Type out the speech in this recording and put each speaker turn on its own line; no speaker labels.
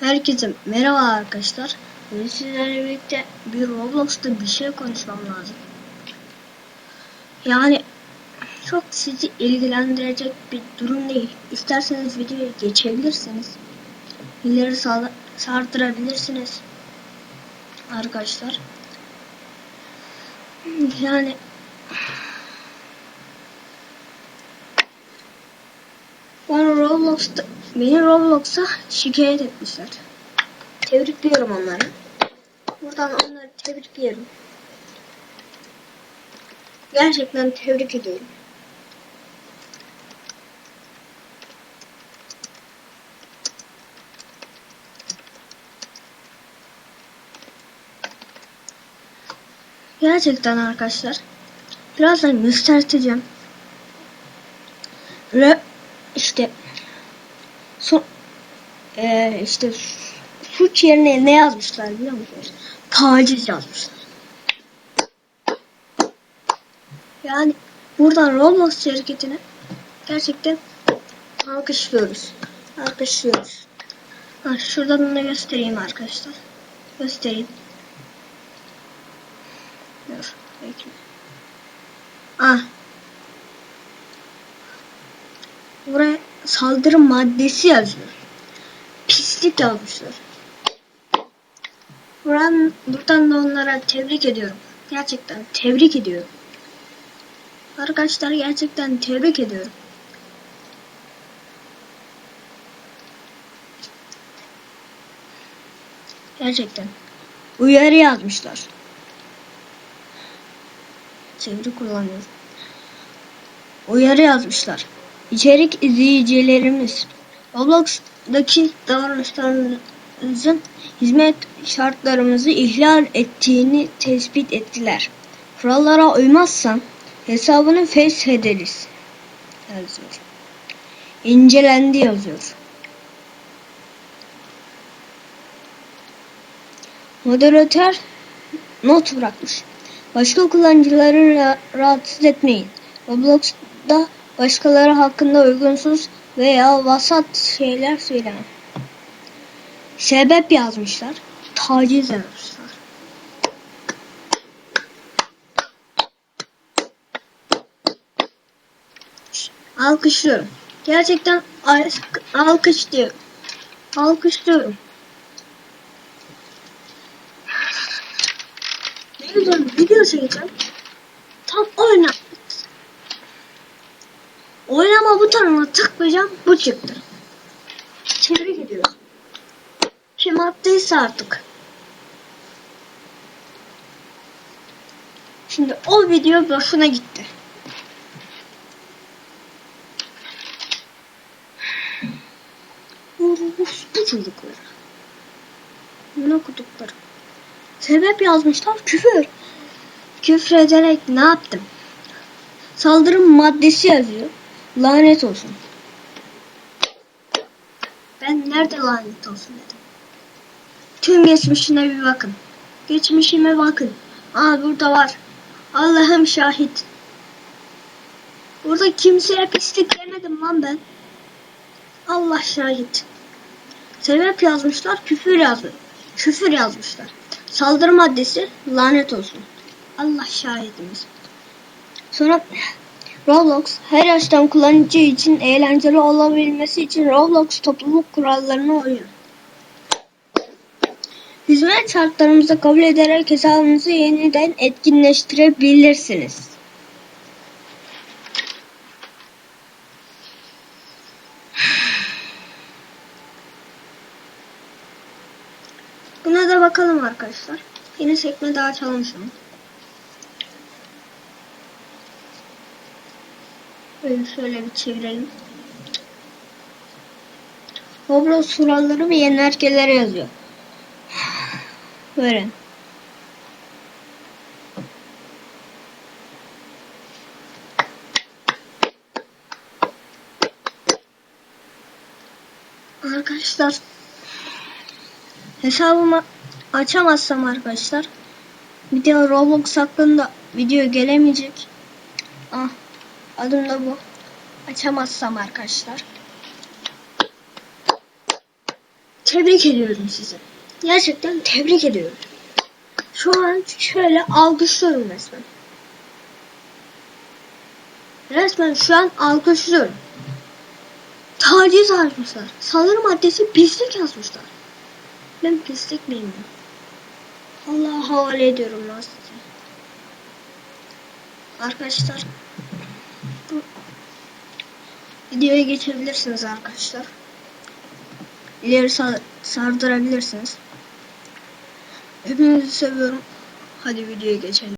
Herkese merhaba arkadaşlar. Bugün sizlerle birlikte bir Roblox'ta bir şey konuşmam lazım. Yani çok sizi ilgilendirecek bir durum değil. İsterseniz videoya geçebilirsiniz. İleri sardırabilirsiniz. Arkadaşlar. Yani bana Roblox'ta beni Roblox'a şikayet etmişler. Tebrikliyorum onları. Buradan onları tebrikliyorum. Gerçekten tebrik ediyorum. Gerçekten arkadaşlar. Birazdan göstereceğim. Ve işte son ee, işte suç yerine ne yazmışlar biliyor musunuz? Taciz yazmışlar. Yani buradan Roblox şirketine gerçekten alkışlıyoruz. Alkışlıyoruz. Ha, şuradan da göstereyim arkadaşlar. Göstereyim. Buraya saldırı maddesi yazıyor. Pislik yazmışlar. Buradan, buradan da onlara tebrik ediyorum. Gerçekten tebrik ediyorum. Arkadaşlar gerçekten tebrik ediyorum. Gerçekten. Uyarı yazmışlar. Çeviri kullanıyorum. Uyarı yazmışlar. İçerik izleyicilerimiz Roblox'daki davranışlarınızın hizmet şartlarımızı ihlal ettiğini tespit ettiler. Kurallara uymazsan hesabını feshederiz yazıyor. İncelendi yazıyor. Moderatör not bırakmış. Başka kullanıcıları ra- rahatsız etmeyin. Roblox'da başkaları hakkında uygunsuz veya vasat şeyler söylemem. Sebep yazmışlar. Taciz yazmışlar. Alkışlıyorum. Gerçekten al- alkışlıyorum. Alkışlıyorum. Ne güzel video çekeceğim. Tam oyna. Oynama butonuna tıklayacağım. Bu çıktı. Tebrik ediyorum. Kim attıysa artık. Şimdi o video boşuna gitti. Bu çocuklar. Ne okudukları. Sebep yazmışlar küfür. Küfür ederek ne yaptım? Saldırı maddesi yazıyor. Lanet olsun. Ben nerede lanet olsun dedim. Tüm geçmişine bir bakın. Geçmişime bakın. Aa burada var. Allah'ım şahit. Burada kimseye pislik demedim lan ben. Allah şahit. Sebep yazmışlar, küfür yazdı. Küfür yazmışlar. Saldırı maddesi lanet olsun. Allah şahidimiz. Sonra Roblox her yaştan kullanıcı için eğlenceli olabilmesi için Roblox topluluk kurallarına uyun. Hizmet şartlarımızı kabul ederek hesabınızı yeniden etkinleştirebilirsiniz. Buna da bakalım arkadaşlar. Yine sekme daha çalışalım. Böyle şöyle bir çevirelim. Roblox kuralları ve yönergeleri yazıyor. Böyle. Arkadaşlar hesabımı açamazsam arkadaşlar video Roblox hakkında video gelemeyecek. Ah adım da bu. Açamazsam arkadaşlar tebrik ediyorum sizi. Gerçekten tebrik ediyorum. Şu an şöyle alkışlıyorum resmen. Resmen şu an alkışlıyorum. Taciz yazmışlar. Saldırı maddesi pislik yazmışlar. Ben pislik miyim? Allah'a havale ediyorum lan size. Arkadaşlar videoya geçebilirsiniz arkadaşlar. İleri sa- sardırabilirsiniz. Hepinizi seviyorum. Hadi videoya geçelim.